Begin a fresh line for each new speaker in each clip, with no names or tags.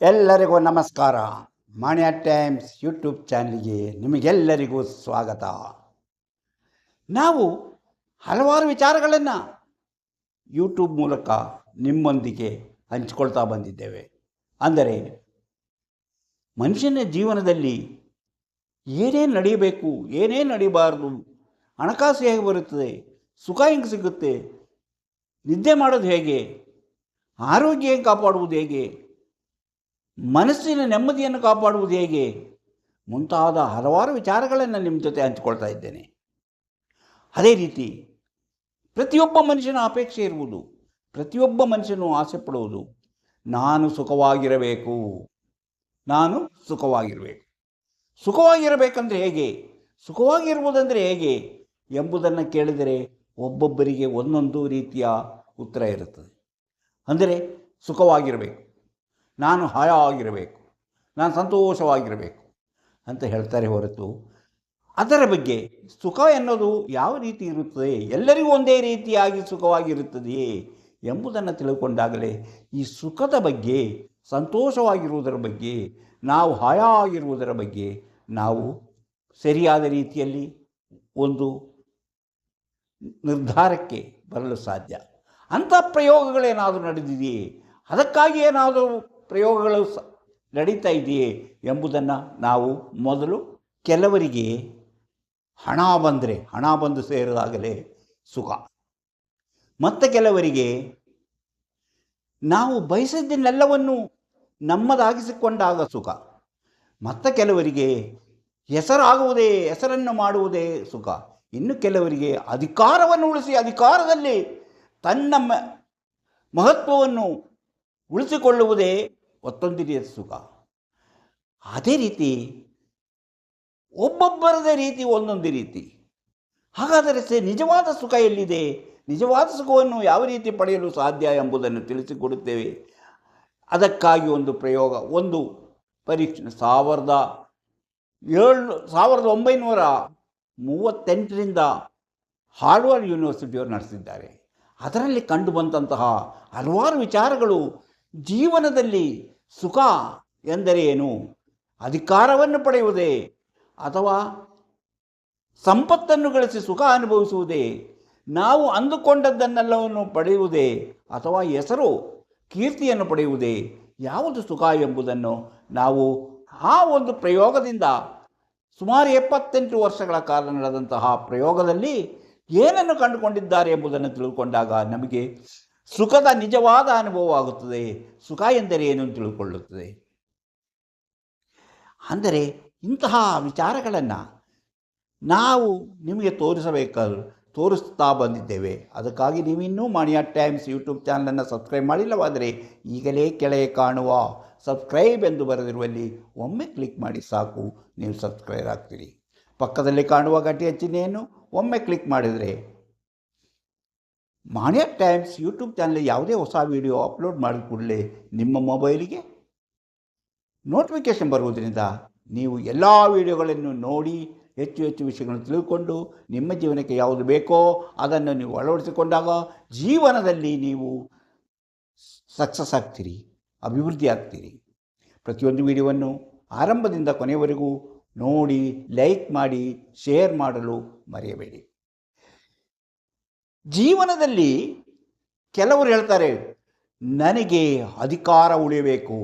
ಎಲ್ಲರಿಗೂ ನಮಸ್ಕಾರ. ಮಾಣ್ಯ times YouTube ಚಾನಲ್ಗೆ ನಿಮಗೆಲ್ಲರಿಗೂ ಸ್ವಾಗತ. ನಾವು ಹಲವಾರು ವಿಚಾರಗಳನ್ನು ಯೂಟ್ಯೂಬ್ ಮೂಲಕ ನಿಮ್ಮೊಂದಿಗೆ ಹಂಚಿಕೊಳ್ತಾ ಬಂದಿದ್ದೇವೆ. ಅಂದರೆ ಮನುಷ್ಯನ ಜೀವನದಲ್ಲಿ ಏನೇನು ನಡೆಯಬೇಕು ಏನೇನು ನಡೀಬಾರ್ದು, ಹಣಕಾಸು ಹೇಗೆ ಬರುತ್ತದೆ, ಸುಖ ಹೆಂಗೆ ಸಿಗುತ್ತೆ, ನಿದ್ದೆ ಮಾಡೋದು ಹೇಗೆ, ಆರೋಗ್ಯ ಹೆಂಗೆ ಕಾಪಾಡುವುದು ಹೇಗೆ ಮನಸ್ಸಿನ ನೆಮ್ಮದಿಯನ್ನು ಕಾಪಾಡುವುದು ಹೇಗೆ? ಮುಂತಾದ ಹಲವಾರು ವಿಚಾರಗಳನ್ನು ನಿಮ್ಮ ಜೊತೆ ಹಂಚಿಕೊಳ್ತಾ ಇದ್ದೇನೆ. ಅದೇ ರೀತಿ, ಪ್ರತಿಯೊಬ್ಬ ಮನುಷ್ಯನ ಅಪೇಕ್ಷೆ ಇರುವುದು, ಪ್ರತಿಯೊಬ್ಬ ಮನುಷ್ಯನು ಆಸೆ ಪಡುವುದು, ನಾನು ಸುಖವಾಗಿರಬೇಕು ನಾನು ಸುಖವಾಗಿರಬೇಕು. ಸುಖವಾಗಿರಬೇಕಂದ್ರೆ ಹೇಗೆ? ಸುಖವಾಗಿರುವುದಂದರೆ ಹೇಗೆ? ಎಂಬುದನ್ನು ಕೇಳಿದರೆ ಒಬ್ಬೊಬ್ಬರಿಗೆ ಒಂದೊಂದು ರೀತಿಯ ಉತ್ತರ ಇರುತ್ತದೆ. ಅಂದರೆ ಸುಖವಾಗಿರಬೇಕು. ನಾನು ಹಾಯಾಗಿರಬೇಕು. ನಾನು ಸಂತೋಷವಾಗಿರಬೇಕು ಅಂತ ಹೇಳ್ತಾರೆ ಹೊರತು ಅದರ ಬಗ್ಗೆ ಸುಖ ಎನ್ನುವುದು ಯಾವ ರೀತಿ ಇರುತ್ತದೆ, ಎಲ್ಲರಿಗೂ ಒಂದೇ ರೀತಿಯಾಗಿ ಸುಖವಾಗಿರುತ್ತದೆಯೇ ಎಂಬುದನ್ನು ತಿಳಿದುಕೊಂಡಾಗಲೇ ಈ ಸುಖದ ಬಗ್ಗೆ, ಸಂತೋಷವಾಗಿರುವುದರ ಬಗ್ಗೆ, ನಾವು ಹಾಯಾಗಿರುವುದರ ಬಗ್ಗೆ ನಾವು ಸರಿಯಾದ ರೀತಿಯಲ್ಲಿ ಒಂದು ನಿರ್ಧಾರಕ್ಕೆ ಬರಲು ಸಾಧ್ಯ. ಅಂಥ ಪ್ರಯೋಗಗಳೇನಾದರೂ ನಡೆದಿದೆಯೇ? ಅದಕ್ಕಾಗಿ ಏನಾದರೂ ಪ್ರಯೋಗಗಳು ಸ ನಡೀತಾ ಇದೆಯೇ ಎಂಬುದನ್ನು ನಾವು ಮೊದಲು ಕೆಲವರಿಗೆ ಹಣ ಬಂದರೆ, ಹಣ ಬಂದು ಸೇರಿದಾಗಲೇ ಸುಖ. ಮತ್ತು ಕೆಲವರಿಗೆ ನಾವು ಬಯಸಿದ್ದನ್ನೆಲ್ಲವನ್ನು ನಮ್ಮದಾಗಿಸಿಕೊಂಡಾಗ ಸುಖ. ಮತ್ತು ಕೆಲವರಿಗೆ ಹೆಸರಾಗುವುದೇ, ಹೆಸರನ್ನು ಮಾಡುವುದೇ ಸುಖ. ಇನ್ನು ಕೆಲವರಿಗೆ ಅಧಿಕಾರವನ್ನು ಉಳಿಸಿ, ಅಧಿಕಾರದಲ್ಲಿ ತನ್ನ ಮಹತ್ವವನ್ನು ಉಳಿಸಿಕೊಳ್ಳುವುದೇ ಮತ್ತೊಂದು ಸುಖ. ಅದೇ ರೀತಿ ಒಬ್ಬೊಬ್ಬರದೇ ರೀತಿ ಒಂದೊಂದು ರೀತಿ. ಹಾಗಾದರೆ ಸೇ ನಿಜವಾದ ಸುಖ ಎಲ್ಲಿದೆ? ನಿಜವಾದ ಸುಖವನ್ನು ಯಾವ ರೀತಿ ಪಡೆಯಲು ಸಾಧ್ಯ ಎಂಬುದನ್ನು ತಿಳಿಸಿಕೊಡುತ್ತೇವೆ. ಅದಕ್ಕಾಗಿ ಒಂದು ಪ್ರಯೋಗ, ಒಂದು ಪರೀಕ್ಷೆ. ಸಾವಿರದ ಏಳು, ಸಾವಿರದ ಒಂಬೈನೂರ ಮೂವತ್ತೆಂಟರಿಂದ ಹಾರ್ವರ್ಡ್ ಯೂನಿವರ್ಸಿಟಿಯವರು ನಡೆಸಿದ್ದಾರೆ. ಅದರಲ್ಲಿ ಕಂಡುಬಂದಂತಹ ಹಲವಾರು ವಿಚಾರಗಳು ಜೀವನದಲ್ಲಿ ಸುಖ ಎಂದರೆ ಏನು? ಅಧಿಕಾರವನ್ನು ಪಡೆಯುವುದೇ ಅಥವಾ ಸಂಪತ್ತನ್ನು ಗಳಿಸಿ ಸುಖ ಅನುಭವಿಸುವುದೇ? ನಾವು ಅಂದುಕೊಂಡದ್ದನ್ನೆಲ್ಲವನ್ನು ಪಡೆಯುವುದೇ ಅಥವಾ ಹೆಸರು, ಕೀರ್ತಿಯನ್ನು ಪಡೆಯುವುದೇ? ಯಾವುದು ಸುಖ ಎಂಬುದನ್ನು ನಾವು ಆ ಒಂದು ಪ್ರಯೋಗದಿಂದ ಸುಮಾರು ಎಪ್ಪತ್ತೆಂಟು ವರ್ಷಗಳ ಕಾಲ ನಡೆದಂತಹ ಪ್ರಯೋಗದಲ್ಲಿ ಏನನ್ನು ಕಂಡುಕೊಂಡಿದ್ದಾರೆ ಎಂಬುದನ್ನು ತಿಳಿದುಕೊಂಡಾಗ ನಮಗೆ ಸುಖದ ನಿಜವಾದ ಅನುಭವ ಆಗುತ್ತದೆ ಸುಖ ಎಂದರೆ ಏನು ಅಂತ ಅಂದರೆ ಇಂತಹ ವಿಚಾರಗಳನ್ನು ನಾವು ನಿಮಗೆ ತೋರಿಸಬೇಕಾದ್ರು ತೋರಿಸ್ತಾ ಬಂದಿದ್ದೇವೆ. ಅದಕ್ಕಾಗಿ ನೀವಿನ್ನೂ ಮಾಣಿಯಾ ಟೈಮ್ಸ್ ಯೂಟ್ಯೂಬ್ ಚಾನಲನ್ನು ಸಬ್ಸ್ಕ್ರೈಬ್ ಮಾಡಿಲ್ಲವಾದರೆ ಈಗಲೇ ಕೆಳಗೆ ಕಾಣುವ ಸಬ್ಸ್ಕ್ರೈಬ್ ಎಂದು ಬರೆದಿರುವಲ್ಲಿ ಒಮ್ಮೆ ಕ್ಲಿಕ್ ಮಾಡಿ ಸಾಕು. ನೀವು ಸಬ್ಸ್ಕ್ರೈಬ್ ಆಗ್ತೀರಿ. ಪಕ್ಕದಲ್ಲಿ ಕಾಣುವ ಗಟ್ಟಿಯ ಚಿಹ್ನೆಯನ್ನು ಒಮ್ಮೆ ಕ್ಲಿಕ್ ಮಾಡಿದರೆ ಮಾಣಿಯ ಟೈಮ್ಸ್ ಯೂಟ್ಯೂಬ್ ಚಾನಲ್ ಯಾವುದೇ ಹೊಸ ವಿಡಿಯೋ ಅಪ್ಲೋಡ್ ಮಾಡಿದ ಕೂಡಲೇ ನಿಮ್ಮ ಮೊಬೈಲಿಗೆ ನೋಟಿಫಿಕೇಷನ್ ಬರುವುದರಿಂದ ನೀವು ಎಲ್ಲ ವಿಡಿಯೋಗಳನ್ನು ನೋಡಿ ಹೆಚ್ಚು ಹೆಚ್ಚು ವಿಷಯಗಳನ್ನು ತಿಳಿದುಕೊಂಡು ನಿಮ್ಮ ಜೀವನಕ್ಕೆ ಯಾವುದು ಬೇಕೋ ಅದನ್ನು ನೀವು ಅಳವಡಿಸಿಕೊಂಡಾಗ ಜೀವನದಲ್ಲಿ ನೀವು ಸಕ್ಸಸ್ ಆಗ್ತೀರಿ, ಅಭಿವೃದ್ಧಿ ಆಗ್ತೀರಿ. ಪ್ರತಿಯೊಂದು ವಿಡಿಯೋವನ್ನು ಆರಂಭದಿಂದ ಕೊನೆಯವರೆಗೂ ನೋಡಿ ಲೈಕ್ ಮಾಡಿ ಶೇರ್ ಮಾಡಲು ಮರೆಯಬೇಡಿ. ಜೀವನದಲ್ಲಿ ಕೆಲವರು ಹೇಳ್ತಾರೆ, ನನಗೆ ಅಧಿಕಾರ ಉಳಿಯಬೇಕು.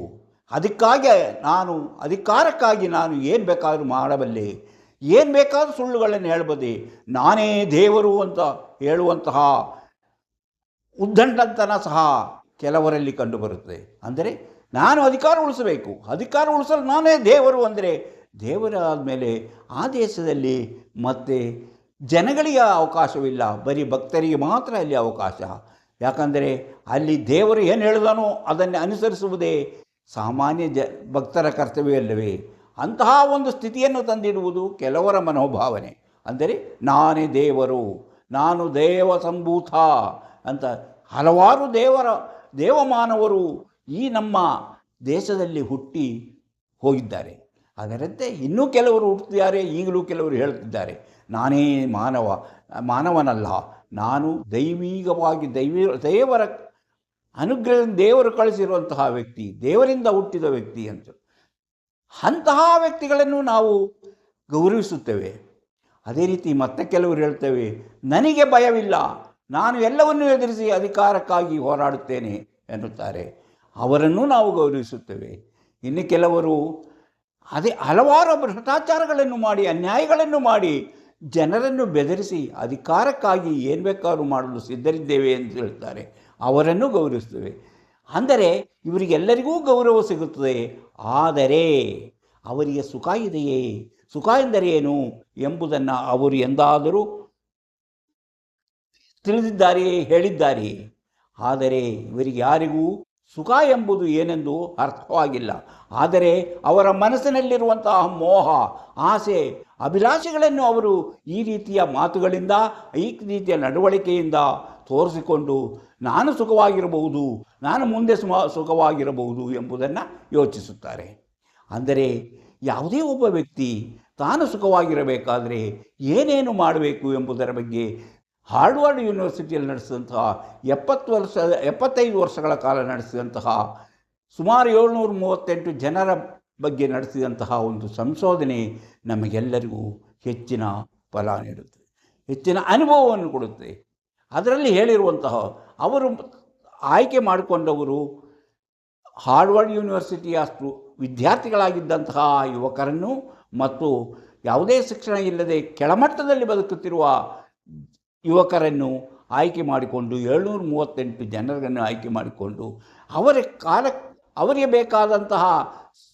ಅದಕ್ಕಾಗಿ ನಾನು, ಅಧಿಕಾರಕ್ಕಾಗಿ ನಾನು ಏನು ಬೇಕಾದರೂ ಮಾಡಬಲ್ಲೆ. ಏನು ಬೇಕಾದರೂ ಸುಳ್ಳುಗಳನ್ನು ಹೇಳ್ಬೋದೆ ನಾನೇ ದೇವರು ಅಂತ ಹೇಳುವಂತಹ ಉದ್ದಂಡತನ ಸಹ ಕೆಲವರಲ್ಲಿ ಕಂಡುಬರುತ್ತದೆ ಅಂದರೆ ನಾನು ಅಧಿಕಾರ ಉಳಿಸಬೇಕು. ಅಧಿಕಾರ ಉಳಿಸಲು ನಾನೇ ದೇವರು ಅಂದರೆ ದೇವರಾದ ಮೇಲೆ ಆ ದೇಶದಲ್ಲಿ ಮತ್ತೆ ಜನಗಳಿಗೆ ಅವಕಾಶವಿಲ್ಲ, ಬರೀ ಭಕ್ತರಿಗೆ ಮಾತ್ರ ಅಲ್ಲಿ ಅವಕಾಶ. ಯಾಕಂದರೆ ಅಲ್ಲಿ ದೇವರು ಏನು ಹೇಳಿದಾನೋ ಅದನ್ನೇ ಅನುಸರಿಸುವುದೇ ಸಾಮಾನ್ಯ ಜ, ಭಕ್ತರ ಕರ್ತವ್ಯವಲ್ಲವೇ ಅಂತಹ ಒಂದು ಸ್ಥಿತಿಯನ್ನು ತಂದಿಡುವುದು ಕೆಲವರ ಮನೋಭಾವನೆ. ಅಂದರೆ, ನಾನೇ ದೇವರು, ನಾನು ದೇವ ಸಂಭೂತ ಅಂತ ಹಲವಾರು ದೇವರ, ದೇವಮಾನವರು ಈ ನಮ್ಮ ದೇಶದಲ್ಲಿ ಹುಟ್ಟಿ ಹೋಗಿದ್ದಾರೆ. ಅದರಂತೆ ಇನ್ನೂ ಕೆಲವರು ಹುಟ್ಟಿದ್ದಾರೆ, ಈಗಲೂ ಕೆಲವರು ಹೇಳುತ್ತಿದ್ದಾರೆ. ನಾನೇ ಮಾನವ, ಮಾನವನಲ್ಲ, ನಾನು ದೈವೀಗವಾಗಿ ದೈವಿ, ದೇವರ ಅನುಗ್ರಹ ದೇವರು ಕಳಿಸಿರುವಂತಹ ವ್ಯಕ್ತಿ, ದೇವರಿಂದ ಹುಟ್ಟಿದ ವ್ಯಕ್ತಿ ಅಂತ. ಅಂತಹ ವ್ಯಕ್ತಿಗಳನ್ನು ನಾವು ಗೌರವಿಸುತ್ತೇವೆ. ಅದೇ ರೀತಿ ಮತ್ತೆ ಕೆಲವರು ಹೇಳ್ತೇವೆ, ನನಗೆ ಭಯವಿಲ್ಲ, ನಾನು ಎಲ್ಲವನ್ನೂ ಎದುರಿಸಿ ಅಧಿಕಾರಕ್ಕಾಗಿ ಹೋರಾಡುತ್ತೇನೆ ಎನ್ನುತ್ತಾರೆ. ಅವರನ್ನು ನಾವು ಗೌರವಿಸುತ್ತೇವೆ. ಇನ್ನು ಕೆಲವರು ಅದೇ ಹಲವಾರು ಭ್ರಷ್ಟಾಚಾರಗಳನ್ನು ಮಾಡಿ, ಅನ್ಯಾಯಗಳನ್ನು ಮಾಡಿ ಜನರನ್ನು ಬೆದರಿಸಿ ಅಧಿಕಾರಕ್ಕಾಗಿ ಏನು ಬೇಕಾದ್ರೂ ಮಾಡಲು ಸಿದ್ಧರಿದ್ದೇವೆ ಎಂದು ಹೇಳ್ತಾರೆ ಅವರನ್ನು ಗೌರವಿಸ್ತೇವೆ ಅಂದರೆ ಇವರಿಗೆಲ್ಲರಿಗೂ ಗೌರವ ಸಿಗುತ್ತದೆ. ಆದರೆ ಅವರಿಗೆ ಸುಖ ಇದೆಯೇ? ಸುಖ ಎಂದರೇನು ಎಂಬುದನ್ನು ಅವರು ಎಂದಾದರೂ ತಿಳಿದಿದ್ದಾರೆಯೇ? ಹೇಳಿದ್ದಾರೆಯೇ? ಆದರೆ ಇವರಿಗೆ ಯಾರಿಗೂ ಸುಖ ಎಂಬುದು ಏನೆಂದು ಅರ್ಥವಾಗಿಲ್ಲ. ಆದರೆ ಅವರ ಮನಸ್ಸಿನಲ್ಲಿರುವಂತಹ ಮೋಹ, ಆಸೆ, ಅಭಿಲಾಷೆಗಳನ್ನು ಅವರು ಈ ರೀತಿಯ ಮಾತುಗಳಿಂದ, ಈ ರೀತಿಯ ನಡವಳಿಕೆಯಿಂದ ತೋರಿಸಿಕೊಂಡು ನಾನು ಸುಖವಾಗಿರಬಹುದು, ನಾನು ಮುಂದೆ ಸುಮ, ಸುಖವಾಗಿರಬಹುದು ಎಂಬುದನ್ನು ಯೋಚಿಸುತ್ತಾರೆ. ಅಂದರೆ ಯಾವುದೇ ಒಬ್ಬ ವ್ಯಕ್ತಿ ತಾನು ಸುಖವಾಗಿರಬೇಕಾದರೆ ಏನೇನು ಮಾಡಬೇಕು ಎಂಬುದರ ಬಗ್ಗೆ ಹಾರ್ಡ್ವರ್ಡ್ ಯೂನಿವರ್ಸಿಟಿಯಲ್ಲಿ ನಡೆಸಿದಂತಹ ಎಪ್ಪತ್ತು ವರ್ಷ, ಎಪ್ಪತ್ತೈದು ವರ್ಷಗಳ ಕಾಲ ನಡೆಸಿದಂತಹ ಸುಮಾರು ಏಳ್ನೂರ ಮೂವತ್ತೆಂಟು ಜನರ ಬಗ್ಗೆ ನಡೆಸಿದಂತಹ ಒಂದು ಸಂಶೋಧನೆ ನಮಗೆಲ್ಲರಿಗೂ ಹೆಚ್ಚಿನ ಫಲ ನೀಡುತ್ತದೆ ಹೆಚ್ಚಿನ ಅನುಭವವನ್ನು ಕೊಡುತ್ತೆ. ಅದರಲ್ಲಿ ಹೇಳಿರುವಂತಹ ಅವರು ಆಯ್ಕೆ ಮಾಡಿಕೊಂಡವರು ಹಾರ್ಡ್ವರ್ಡ್ ಯೂನಿವರ್ಸಿಟಿಯ ಸ್ಟು, ವಿದ್ಯಾರ್ಥಿಗಳಾಗಿದ್ದಂತಹ ಯುವಕರನ್ನು ಮತ್ತು ಯಾವುದೇ ಶಿಕ್ಷಣ ಇಲ್ಲದೆ ಕೆಳಮಟ್ಟದಲ್ಲಿ ಬದುಕುತ್ತಿರುವ ಯುವಕರನ್ನು ಆಯ್ಕೆ ಮಾಡಿಕೊಂಡು ಏಳ್ನೂರ ಮೂವತ್ತೆಂಟು ಜನರನ್ನು ಆಯ್ಕೆ ಮಾಡಿಕೊಂಡು ಅವರ ಕಾಲ, ಅವರಿಗೆ ಬೇಕಾದಂತಹ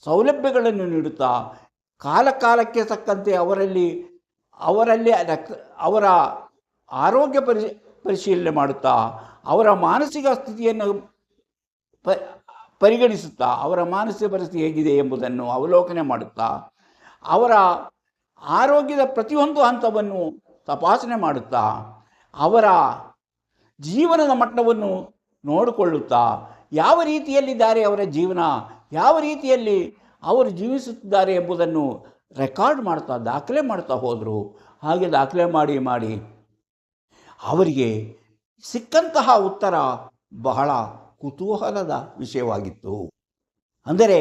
ಸೌಲಭ್ಯಗಳನ್ನು ನೀಡುತ್ತಾ ಕಾಲ ಕಾಲಕ್ಕೆ ತಕ್ಕಂತೆ ಅವರಲ್ಲಿ ಅವರಲ್ಲಿ ಅವರ ಆರೋಗ್ಯ ಪರಿ ಪರಿಶೀಲನೆ ಮಾಡುತ್ತಾ ಅವರ ಮಾನಸಿಕ ಸ್ಥಿತಿಯನ್ನು ಪ, ಪರಿಗಣಿಸುತ್ತಾ ಅವರ ಮಾನಸಿಕ ಪರಿಸ್ಥಿತಿ ಹೇಗಿದೆ ಎಂಬುದನ್ನು ಅವಲೋಕನೆ ಮಾಡುತ್ತಾ ಅವರ ಆರೋಗ್ಯದ ಪ್ರತಿಯೊಂದು ಹಂತವನ್ನು ತಪಾಸಣೆ ಮಾಡುತ್ತಾ ಅವರ ಜೀವನದ ಮಟ್ಟವನ್ನು ನೋಡಿಕೊಳ್ಳುತ್ತಾ ಯಾವ ರೀತಿಯಲ್ಲಿದ್ದಾರೆ ಅವರ ಜೀವನ, ಯಾವ ರೀತಿಯಲ್ಲಿ ಅವರು ಜೀವಿಸುತ್ತಿದ್ದಾರೆ ಎಂಬುದನ್ನು ರೆಕಾರ್ಡ್ ಮಾಡ್ತಾ, ದಾಖಲೆ ಮಾಡ್ತಾ ಹೋದರು. ಹಾಗೆ ದಾಖಲೆ ಮಾಡಿ ಮಾಡಿ ಅವರಿಗೆ ಸಿಕ್ಕಂತಹ ಉತ್ತರ ಬಹಳ ಕುತೂಹಲದ ವಿಷಯವಾಗಿತ್ತು. ಅಂದರೆ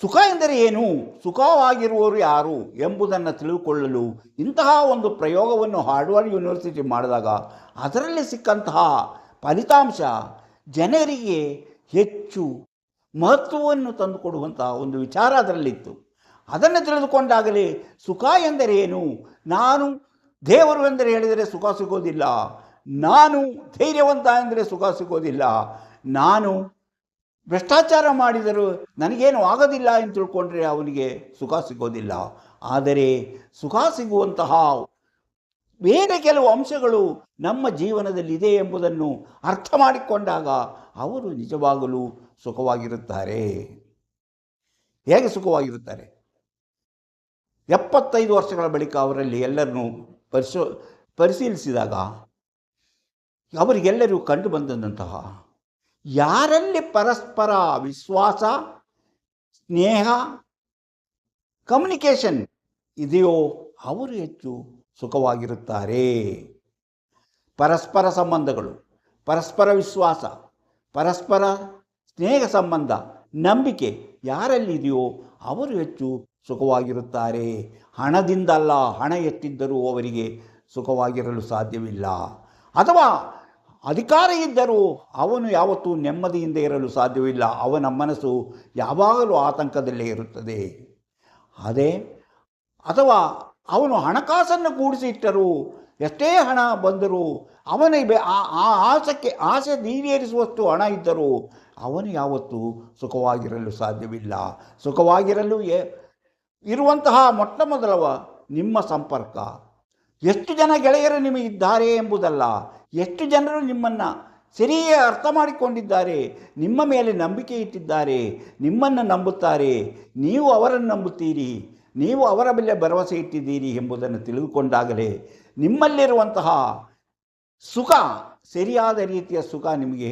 ಸುಖ ಎಂದರೆ ಏನು? ಸುಖವಾಗಿರುವವರು ಯಾರು ಎಂಬುದನ್ನು ತಿಳಿದುಕೊಳ್ಳಲು ಇಂತಹ ಒಂದು ಪ್ರಯೋಗವನ್ನು ಹಾರ್ಡ್ವರ್ಡ್ ಯೂನಿವರ್ಸಿಟಿ ಮಾಡಿದಾಗ ಅದರಲ್ಲಿ ಸಿಕ್ಕಂತಹ ಫಲಿತಾಂಶ ಜನರಿಗೆ ಹೆಚ್ಚು ಮಹತ್ವವನ್ನು ತಂದುಕೊಡುವಂತಹ ಒಂದು ವಿಚಾರ ಅದರಲ್ಲಿತ್ತು. ಅದನ್ನು ತಿಳಿದುಕೊಂಡಾಗಲೇ ಸುಖ ಎಂದರೆ ಏನು? ನಾನು ದೇವರು ಎಂದರೆ ಹೇಳಿದರೆ ಸುಖ ಸಿಗೋದಿಲ್ಲ. ನಾನು ಧೈರ್ಯವಂತ ಎಂದರೆ ಸುಖ ಸಿಗೋದಿಲ್ಲ. ನಾನು ಭ್ರಷ್ಟಾಚಾರ ಮಾಡಿದರೂ ನನಗೇನು ಆಗೋದಿಲ್ಲ ಎಂದು ತಿಳ್ಕೊಂಡ್ರೆ ಅವನಿಗೆ ಸುಖ ಸಿಗೋದಿಲ್ಲ. ಆದರೆ ಸುಖ ಸಿಗುವಂತಹ ಬೇರೆ ಕೆಲವು ಅಂಶಗಳು ನಮ್ಮ ಜೀವನದಲ್ಲಿ ಇದೆ ಎಂಬುದನ್ನು ಅರ್ಥ ಮಾಡಿಕೊಂಡಾಗ ಅವರು ನಿಜವಾಗಲೂ ಸುಖವಾಗಿರುತ್ತಾರೆ. ಹೇಗೆ ಸುಖವಾಗಿರುತ್ತಾರೆ? ಎಪ್ಪತ್ತೈದು ವರ್ಷಗಳ ಬಳಿಕ ಅವರಲ್ಲಿ ಎಲ್ಲರನ್ನೂ ಪರಿಶೋ, ಪರಿಶೀಲಿಸಿದಾಗ ಅವರಿಗೆಲ್ಲರೂ ಕಂಡು ಬಂದಂತಹ ಯಾರಲ್ಲಿ ಪರಸ್ಪರ ವಿಶ್ವಾಸ, ಸ್ನೇಹ ಕಮ್ಯುನಿಕೇಷನ್ ಇದೆಯೋ ಅವರು ಹೆಚ್ಚು ಸುಖವಾಗಿರುತ್ತಾರೆ. ಪರಸ್ಪರ ಸಂಬಂಧಗಳು, ಪರಸ್ಪರ ವಿಶ್ವಾಸ, ಪರಸ್ಪರ ಸ್ನೇಹ ಸಂಬಂಧ, ನಂಬಿಕೆ ಯಾರಲ್ಲಿದೆಯೋ ಅವರು ಹೆಚ್ಚು ಸುಖವಾಗಿರುತ್ತಾರೆ. ಹಣದಿಂದಲ್ಲ ಹಣ ಎತ್ತಿದ್ದರೂ ಅವರಿಗೆ ಸುಖವಾಗಿರಲು ಸಾಧ್ಯವಿಲ್ಲ. ಅಥವಾ ಅಧಿಕಾರ ಇದ್ದರೂ ಅವನು ಯಾವತ್ತೂ ನೆಮ್ಮದಿಯಿಂದ ಇರಲು ಸಾಧ್ಯವಿಲ್ಲ. ಅವನ ಮನಸ್ಸು ಯಾವಾಗಲೂ ಆತಂಕದಲ್ಲೇ ಇರುತ್ತದೆ. ಅದೇ, ಅಥವಾ ಅವನು ಹಣಕಾಸನ್ನು ಕೂಡಿಸಿ ಇಟ್ಟರೂ ಎಷ್ಟೇ ಹಣ ಬಂದರೂ ಅವನಿಗೆ ಬೆ- ಆ ಆಸಕ್ಕೆ, ಆಸೆ ಈಡೇರಿಸುವಷ್ಟು ಹಣ ಇದ್ದರೂ, ಅವನು ಯಾವತ್ತೂ ಸುಖವಾಗಿರಲು ಸಾಧ್ಯವಿಲ್ಲ. ಸುಖವಾಗಿರಲು ಇರುವಂತಹ ಮೊಟ್ಟ ಮೊದಲವ ನಿಮ್ಮ ಸಂಪರ್ಕ. ಎಷ್ಟು ಜನ ಗೆಳೆಯರು ನಿಮಗಿದ್ದಾರೆ ಎಂಬುದಲ್ಲ. ಎಷ್ಟು ಜನರು ನಿಮ್ಮನ್ನು ಸರಿಯೇ ಅರ್ಥ ಮಾಡಿಕೊಂಡಿದ್ದಾರೆ, ನಿಮ್ಮ ಮೇಲೆ ನಂಬಿಕೆ ಇಟ್ಟಿದ್ದಾರೆ, ನಿಮ್ಮನ್ನು ನಂಬುತ್ತಾರೆ, ನೀವು ಅವರನ್ನು ನಂಬುತ್ತೀರಿ, ನೀವು ಅವರ ಮೇಲೆ ಭರವಸೆ ಇಟ್ಟಿದ್ದೀರಿ ಎಂಬುದನ್ನು ತಿಳಿದುಕೊಂಡಾಗಲೇ ನಿಮ್ಮಲ್ಲಿರುವಂತಹ ಸುಖ, ಸರಿಯಾದ ರೀತಿಯ ಸುಖ ನಿಮಗೆ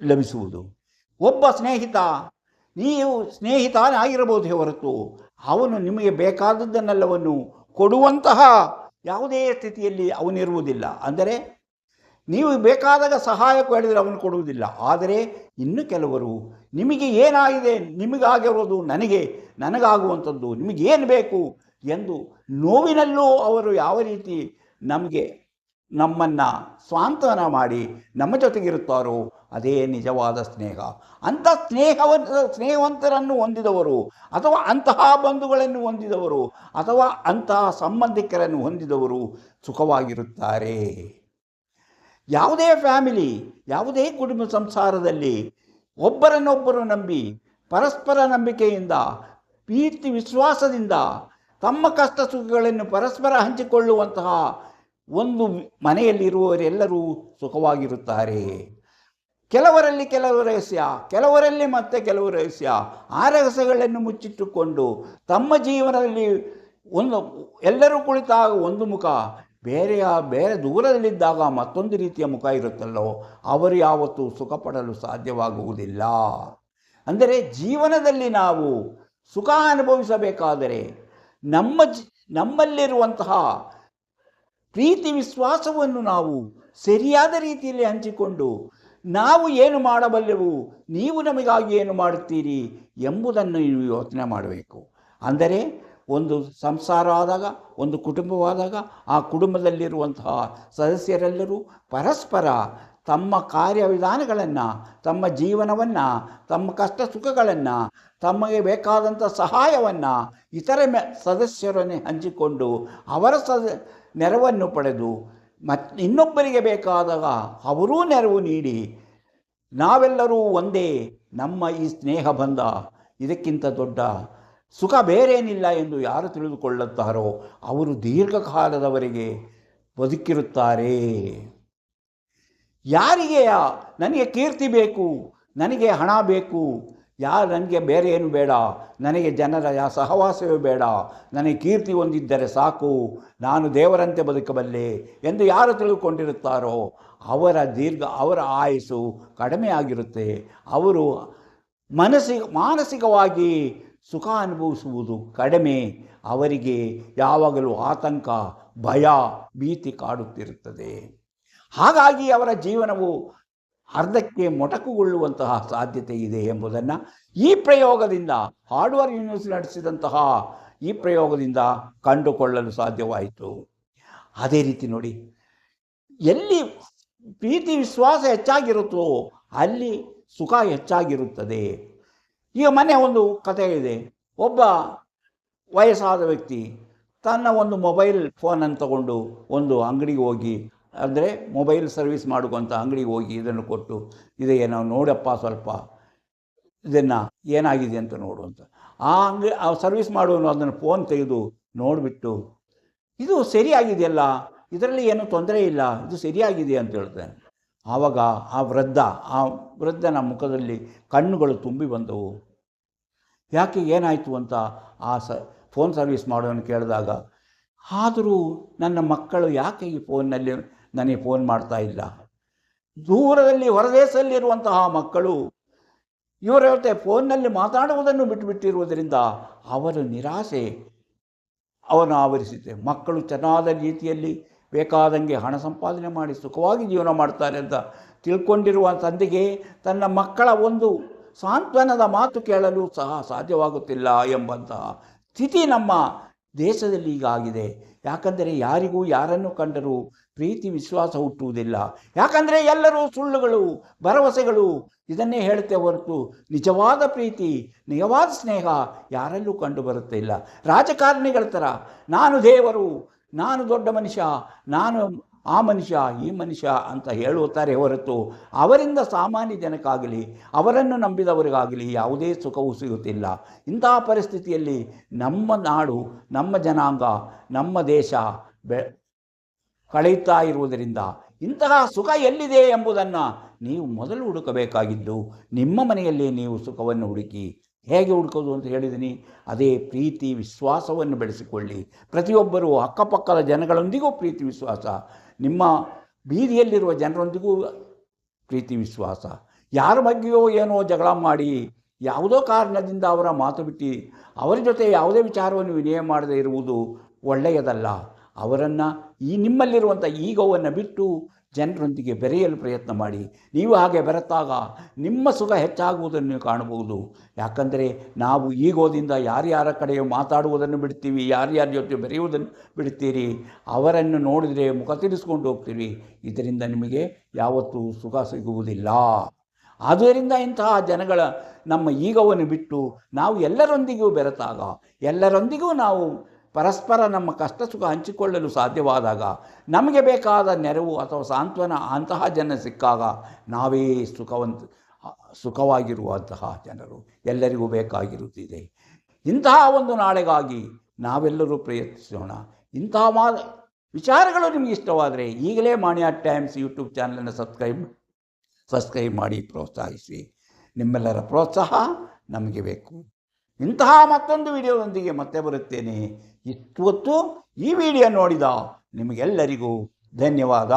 ಲಭಿಸುವುದು. ಒಬ್ಬ ಸ್ನೇಹಿತ, ನೀವು ಸ್ನೇಹಿತನೇ ಆಗಿರಬಹುದೇ ಹೊರತು ಅವನು ನಿಮಗೆ ಬೇಕಾದದ್ದನ್ನೆಲ್ಲವನ್ನು ಕೊಡುವಂತಹ ಯಾವುದೇ ಸ್ಥಿತಿಯಲ್ಲಿ ಅವನಿರುವುದಿಲ್ಲ. ಅಂದರೆ ನೀವು ಬೇಕಾದಾಗ ಸಹಾಯಕ್ಕೆ ಹೇಳಿದರೆ ಅವನು ಕೊಡುವುದಿಲ್ಲ. ಆದರೆ ಇನ್ನು ಕೆಲವರು, ನಿಮಗೆ ಏನಾಗಿದೆ, ನಿಮಗಾಗಿರೋದು ನನಗೆ, ನನಗಾಗುವಂಥದ್ದು, ನಿಮಗೇನು ಬೇಕು ಎಂದು ನೋವಿನಲ್ಲೂ ಅವರು ಯಾವ ರೀತಿ ನಮಗೆ ನಮ್ಮನ್ನು ಸ್ವಾಂತನ ಮಾಡಿ ನಮ್ಮ ಜೊತೆಗಿರುತ್ತಾರೋ ಅದೇ ನಿಜವಾದ ಸ್ನೇಹ. ಅಂಥ ಸ್ನೇಹವಂತ ಸ್ನೇಹವಂತರನ್ನು ಹೊಂದಿದವರು ಅಥವಾ ಅಂತಹ ಬಂಧುಗಳನ್ನು ಹೊಂದಿದವರು ಅಥವಾ ಅಂತಹ ಸಂಬಂಧಿಕರನ್ನು ಹೊಂದಿದವರು ಸುಖವಾಗಿರುತ್ತಾರೆ. ಯಾವುದೇ ಫ್ಯಾಮಿಲಿ, ಯಾವುದೇ ಕುಟುಂಬ ಸಂಸಾರದಲ್ಲಿ ಒಬ್ಬರನ್ನೊಬ್ಬರು ನಂಬಿ, ಪರಸ್ಪರ ನಂಬಿಕೆಯಿಂದ, ಪ್ರೀತಿ ವಿಶ್ವಾಸದಿಂದ ತಮ್ಮ ಕಷ್ಟ ಸುಖಗಳನ್ನು ಪರಸ್ಪರ ಹಂಚಿಕೊಳ್ಳುವಂತಹ ಒಂದು ಮನೆಯಲ್ಲಿರುವವರೆಲ್ಲರೂ ಸುಖವಾಗಿರುತ್ತಾರೆ. ಕೆಲವರಲ್ಲಿ ಕೆಲವು ರಹಸ್ಯ, ಕೆಲವರಲ್ಲಿ ಮತ್ತೆ ಕೆಲವು ರಹಸ್ಯ. ಆ ರಹಸ್ಯಗಳನ್ನು ಮುಚ್ಚಿಟ್ಟುಕೊಂಡು ತಮ್ಮ ಜೀವನದಲ್ಲಿ ಒಂದು, ಎಲ್ಲರೂ ಕುಳಿತಾಗ ಒಂದು ಮುಖ ಬೇರೆಯ ಬೇರೆ ದೂರದಲ್ಲಿದ್ದಾಗ ಮತ್ತೊಂದು ರೀತಿಯ ಮುಖ ಇರುತ್ತಲ್ಲೋ, ಅವರು ಯಾವತ್ತೂ ಸುಖ ಪಡಲು ಸಾಧ್ಯವಾಗುವುದಿಲ್ಲ. ಅಂದರೆ ಜೀವನದಲ್ಲಿ ನಾವು ಸುಖ ಅನುಭವಿಸಬೇಕಾದರೆ ನಮ್ಮ ಜಿ, ನಮ್ಮಲ್ಲಿರುವಂತಹ ಪ್ರೀತಿ ವಿಶ್ವಾಸವನ್ನು ನಾವು ಸರಿಯಾದ ರೀತಿಯಲ್ಲಿ ಹಂಚಿಕೊಂಡು ನಾವು ಏನು ಮಾಡಬಲ್ಲೆವು, ನೀವು ನಮಗಾಗಿ ಏನು ಮಾಡುತ್ತೀರಿ ಎಂಬುದನ್ನು ನೀವು ಯೋಚನೆ ಮಾಡಬೇಕು. ಅಂದರೆ ಒಂದು ಸಂಸಾರ ಆದಾಗ, ಒಂದು ಕುಟುಂಬವಾದಾಗ ಆ ಕುಟುಂಬದಲ್ಲಿರುವಂತಹ ಸದಸ್ಯರೆಲ್ಲರೂ ಪರಸ್ಪರ ತಮ್ಮ ಕಾರ್ಯವಿಧಾನಗಳನ್ನು, ತಮ್ಮ ಜೀವನವನ್ನು, ತಮ್ಮ ಕಷ್ಟ ಸುಖಗಳನ್ನು, ತಮಗೆ ಬೇಕಾದಂಥ ಸಹಾಯವನ್ನು ಇತರ ಮೆ, ಸದಸ್ಯರನ್ನೇ ಹಂಚಿಕೊಂಡು ಅವರ ಸದ, ನೆರವನ್ನು ಪಡೆದು ಮತ್, ಇನ್ನೊಬ್ಬರಿಗೆ ಬೇಕಾದಾಗ ಅವರೂ ನೆರವು ನೀಡಿ ನಾವೆಲ್ಲರೂ ಒಂದೇ ನಮ್ಮ ಈ ಸ್ನೇಹ ಬಂಧ ಇದಕ್ಕಿಂತ ದೊಡ್ಡ ಸುಖ ಬೇರೇನಿಲ್ಲ ಎಂದು ಯಾರು ತಿಳಿದುಕೊಳ್ಳುತ್ತಾರೋ ಅವರು ದೀರ್ಘಕಾಲದವರೆಗೆ ಬದುಕಿರುತ್ತಾರೆ. ಯಾರಿಗೆ ನನಗೆ ಕೀರ್ತಿ ಬೇಕು, ನನಗೆ ಹಣ ಬೇಕು ಯಾರು ನನಗೆ ಬೇರೆ ಏನು ಬೇಡ, ನನಗೆ ಜನರ ಯಾ, ಸಹವಾಸವೇ ಬೇಡ, ನನಗೆ ಕೀರ್ತಿ ಹೊಂದಿದ್ದರೆ ಸಾಕು, ನಾನು ದೇವರಂತೆ ಬದುಕಬಲ್ಲೆ ಎಂದು ಯಾರು ತಿಳಿದುಕೊಂಡಿರುತ್ತಾರೋ ಅವರ ದೀರ್ಘ, ಅವರ ಆಯಸ್ಸು ಕಡಿಮೆ ಆಗಿರುತ್ತೆ. ಅವರು ಮನಸ್ಸಿಗೆ ಮಾನಸಿಕವಾಗಿ ಸುಖ ಅನುಭವಿಸುವುದು ಕಡಿಮೆ. ಅವರಿಗೆ ಯಾವಾಗಲೂ ಆತಂಕ, ಭಯ ಭೀತಿ ಕಾಡುತ್ತಿರುತ್ತದೆ. ಹಾಗಾಗಿ ಅವರ ಜೀವನವು ಅರ್ಧಕ್ಕೆ ಮೊಟಕುಗೊಳ್ಳುವಂತಹ ಸಾಧ್ಯತೆ ಇದೆ ಎಂಬುದನ್ನು ಈ ಪ್ರಯೋಗದಿಂದ, ಹಾರ್ಡ್ವೇರ್ ಯೂನಿವರ್ಸಿಟಿ ನಡೆಸಿದಂತಹ ಈ ಪ್ರಯೋಗದಿಂದ ಕಂಡುಕೊಳ್ಳಲು ಸಾಧ್ಯವಾಯಿತು. ಅದೇ ರೀತಿ ನೋಡಿ, ಎಲ್ಲಿ ಪ್ರೀತಿ ವಿಶ್ವಾಸ ಹೆಚ್ಚಾಗಿರುತ್ತೋ ಅಲ್ಲಿ ಸುಖ ಹೆಚ್ಚಾಗಿರುತ್ತದೆ. ಈಗ ಮನೆ ಒಂದು ಕಥೆ ಇದೆ. ಒಬ್ಬ ವಯಸ್ಸಾದ ವ್ಯಕ್ತಿ ತನ್ನ ಒಂದು ಮೊಬೈಲ್ ಫೋನನ್ನು ತಗೊಂಡು ಒಂದು ಅಂಗಡಿಗೆ ಹೋಗಿ, ಅಂದರೆ ಮೊಬೈಲ್ ಸರ್ವಿಸ್ ಮಾಡುವಂಥ ಅಂಗಡಿಗೆ ಹೋಗಿ ಇದನ್ನು ಕೊಟ್ಟು ಇದೇನೋ ನೋಡಪ್ಪ ಸ್ವಲ್ಪ, ಇದನ್ನು ಏನಾಗಿದೆ ಅಂತ ನೋಡು ಅಂತ. ಆ ಅಂಗಡಿ, ಆ ಸರ್ವಿಸ್ ಮಾಡುವನು ಅದನ್ನು ಫೋನ್ ತೆಗೆದು ನೋಡಿಬಿಟ್ಟು, ಇದು ಸರಿಯಾಗಿದೆಯಲ್ಲ? ಇದರಲ್ಲಿ ಏನೂ ತೊಂದರೆ ಇಲ್ಲ? ಇದು ಸರಿಯಾಗಿದೆ ಅಂತ ಹೇಳ್ತಾನೆ. ಆವಾಗ ಆ ವೃದ್ಧ, ಆ ವೃದ್ಧನ ಮುಖದಲ್ಲಿ ಕಣ್ಣುಗಳು ತುಂಬಿ ಬಂದವು. ಯಾಕೆ ಏನಾಯಿತು ಅಂತ ಆ ಸ, ಫೋನ್ ಸರ್ವಿಸ್ ಮಾಡೋನು ಕೇಳಿದಾಗ, ಆದರೂ ನನ್ನ ಮಕ್ಕಳು ಯಾಕೆ ಈ ಫೋನ್ನಲ್ಲಿ ನನಗೆ ಫೋನ್ ಮಾಡ್ತಾ ಇಲ್ಲ? ದೂರದಲ್ಲಿ ಹೊರದೇಶದಲ್ಲಿರುವಂತಹ ಮಕ್ಕಳು, ಇವರ ಜೊತೆ ಫೋನ್ನಲ್ಲಿ ಮಾತಾಡುವುದನ್ನು ಬಿಟ್ಟುಬಿಟ್ಟಿರುವುದರಿಂದ ಅವರ ನಿರಾಸೆ ಅವನು ಆವರಿಸಿದೆ ಮಕ್ಕಳು ಚೆನ್ನಾದ ರೀತಿಯಲ್ಲಿ ಬೇಕಾದಂಗೆ ಹಣ ಸಂಪಾದನೆ ಮಾಡಿ ಸುಖವಾಗಿ ಜೀವನ ಮಾಡ್ತಾರೆ ಅಂತ ತಿಳ್ಕೊಂಡಿರುವ ತಂದೆಗೆ ತನ್ನ ಮಕ್ಕಳ ಒಂದು ಸಾಂತ್ವನದ ಮಾತು ಕೇಳಲು ಸಹ ಸಾಧ್ಯವಾಗುತ್ತಿಲ್ಲ ಎಂಬಂತಹ ಸ್ಥಿತಿ ನಮ್ಮ ದೇಶದಲ್ಲಿ ಈಗ ಆಗಿದೆ. ಯಾಕಂದರೆ ಯಾರಿಗೂ ಯಾರನ್ನು ಕಂಡರೂ ಪ್ರೀತಿ, ವಿಶ್ವಾಸ ಹುಟ್ಟುವುದಿಲ್ಲ. ಯಾಕಂದರೆ ಎಲ್ಲರೂ ಸುಳ್ಳುಗಳು, ಭರವಸೆಗಳು, ಇದನ್ನೇ ಹೇಳುತ್ತೆ ಹೊರತು ನಿಜವಾದ ಪ್ರೀತಿ, ನಿಜವಾದ ಸ್ನೇಹ ಯಾರಲ್ಲೂ ಕಂಡು ಬರುತ್ತಿಲ್ಲ ರಾಜಕಾರಣಿಗಳ ಥರ ನಾನು ದೇವರು ನಾನು ದೊಡ್ಡ ಮನುಷ್ಯ, ನಾನು ಆ ಮನುಷ್ಯ, ಈ ಮನುಷ್ಯ ಅಂತ ಹೇಳುತ್ತಾರೆ ಹೊರತು ಅವರಿಂದ ಸಾಮಾನ್ಯ ಜನಕ್ಕಾಗಲಿ ಅವರನ್ನು ನಂಬಿದವರಿಗಾಗಲಿ ಯಾವುದೇ ಸುಖವೂ ಸಿಗುತ್ತಿಲ್ಲ. ಇಂತಹ ಪರಿಸ್ಥಿತಿಯಲ್ಲಿ ನಮ್ಮ ನಾಡು, ನಮ್ಮ ಜನಾಂಗ, ನಮ್ಮ ದೇಶ ಬೆ ಕಳೆಯುತ್ತಾ ಇರುವುದರಿಂದ ಇಂತಹ ಸುಖ ಎಲ್ಲಿದೆ ಎಂಬುದನ್ನು ನೀವು ಮೊದಲು ಹುಡುಕಬೇಕಾಗಿದ್ದು ನಿಮ್ಮ ಮನೆಯಲ್ಲಿ ನೀವು ಸುಖವನ್ನು ಹುಡುಕಿ ಹೇಗೆ ಹುಡುಕೋದು ಅಂತ ಹೇಳಿದ್ದೀನಿ ಅದೇ ಪ್ರೀತಿ ವಿಶ್ವಾಸವನ್ನು ಬೆಳೆಸಿಕೊಳ್ಳಿ. ಪ್ರತಿಯೊಬ್ಬರೂ ಅಕ್ಕಪಕ್ಕದ ಜನಗಳೊಂದಿಗೂ ಪ್ರೀತಿ ವಿಶ್ವಾಸ. ನಿಮ್ಮ ಬೀದಿಯಲ್ಲಿರುವ ಜನರೊಂದಿಗೂ ಪ್ರೀತಿ ವಿಶ್ವಾಸ. ಯಾರ ಬಗ್ಗೆಯೋ ಏನೋ ಜಗಳ ಮಾಡಿ ಯಾವುದೋ ಕಾರಣದಿಂದ ಅವರ ಮಾತು ಬಿಟ್ಟು ಅವರ ಜೊತೆ ಯಾವುದೇ ವಿಚಾರವನ್ನು ವಿನಿಮಯ ಮಾಡದೇ ಇರುವುದು ಒಳ್ಳೆಯದಲ್ಲ. ಅವರನ್ನು ಈ ನಿಮ್ಮಲ್ಲಿರುವಂಥ ಈಗೋವನ್ನು ಬಿಟ್ಟು ಜನರೊಂದಿಗೆ ಬೆರೆಯಲು ಪ್ರಯತ್ನ ಮಾಡಿ. ನೀವು ಹಾಗೆ ಬೆರೆತಾಗ ನಿಮ್ಮ ಸುಖ ಹೆಚ್ಚಾಗುವುದನ್ನು ಕಾಣಬಹುದು. ಯಾಕಂದರೆ ನಾವು ಈಗೋದಿಂದ ಯಾರ್ಯಾರ ಕಡೆ ಮಾತಾಡುವುದನ್ನು ಬಿಡ್ತೀವಿ, ಯಾರ್ಯಾರ ಜೊತೆ ಬೆರೆಯುವುದನ್ನು ಬಿಡ್ತೀರಿ, ಅವರನ್ನು ನೋಡಿದರೆ ಮುಖ ತಿರ್ಸ್ಕೊಂಡು ಹೋಗ್ತೀರಿ. ಇದರಿಂದ ನಿಮಗೆ ಯಾವತ್ತೂ ಸುಖ ಸಿಗುವುದಿಲ್ಲ. ಆದ್ದರಿಂದ ಇಂತಹ ಜನಗಳ ನಮ್ಮ ಈಗವನ್ನು ಬಿಟ್ಟು ನಾವು ಎಲ್ಲರೊಂದಿಗೂ ಬೆರೆತಾಗ, ಎಲ್ಲರೊಂದಿಗೂ ನಾವು ಪರಸ್ಪರ ನಮ್ಮ ಕಷ್ಟ ಸುಖ ಹಂಚಿಕೊಳ್ಳಲು ಸಾಧ್ಯವಾದಾಗ ನಮಗೆ ಬೇಕಾದ ನೆರವು ಅಥವಾ ಸಾಂತ್ವನ ಅಂತಹ ಜನ ಸಿಕ್ಕಾಗ ನಾವೇ ಸುಖವಂತ, ಸುಖವಾಗಿರುವಂತಹ ಜನರು. ಎಲ್ಲರಿಗೂ ಬೇಕಾಗಿರುತ್ತಿದೆ. ಇಂತಹ ಒಂದು ನಾಳೆಗಾಗಿ ನಾವೆಲ್ಲರೂ ಪ್ರಯತ್ನಿಸೋಣ. ಇಂತಹ ಮಾ, ವಿಚಾರಗಳು ನಿಮಗೆ ಇಷ್ಟವಾದರೆ ಈಗಲೇ ಮಾಣಿಯಾ ಟೈಮ್ಸ್ ಯೂಟ್ಯೂಬ್ ಚಾನಲನ್ನು ಸಬ್ಸ್ಕ್ರೈಬ್ ಸಬ್ಸ್ಕ್ರೈಬ್ ಮಾಡಿ ಪ್ರೋತ್ಸಾಹಿಸಿ. ನಿಮ್ಮೆಲ್ಲರ ಪ್ರೋತ್ಸಾಹ ನಮಗೆ ಬೇಕು. ಇಂತಹ ಮತ್ತೊಂದು ವಿಡಿಯೋದೊಂದಿಗೆ ಮತ್ತೆ ಬರುತ್ತೇನೆ. ಇವತ್ತು ಈ ವಿಡಿಯೋ ನೋಡಿದ ನಿಮಗೆಲ್ಲರಿಗೂ ಧನ್ಯವಾದ.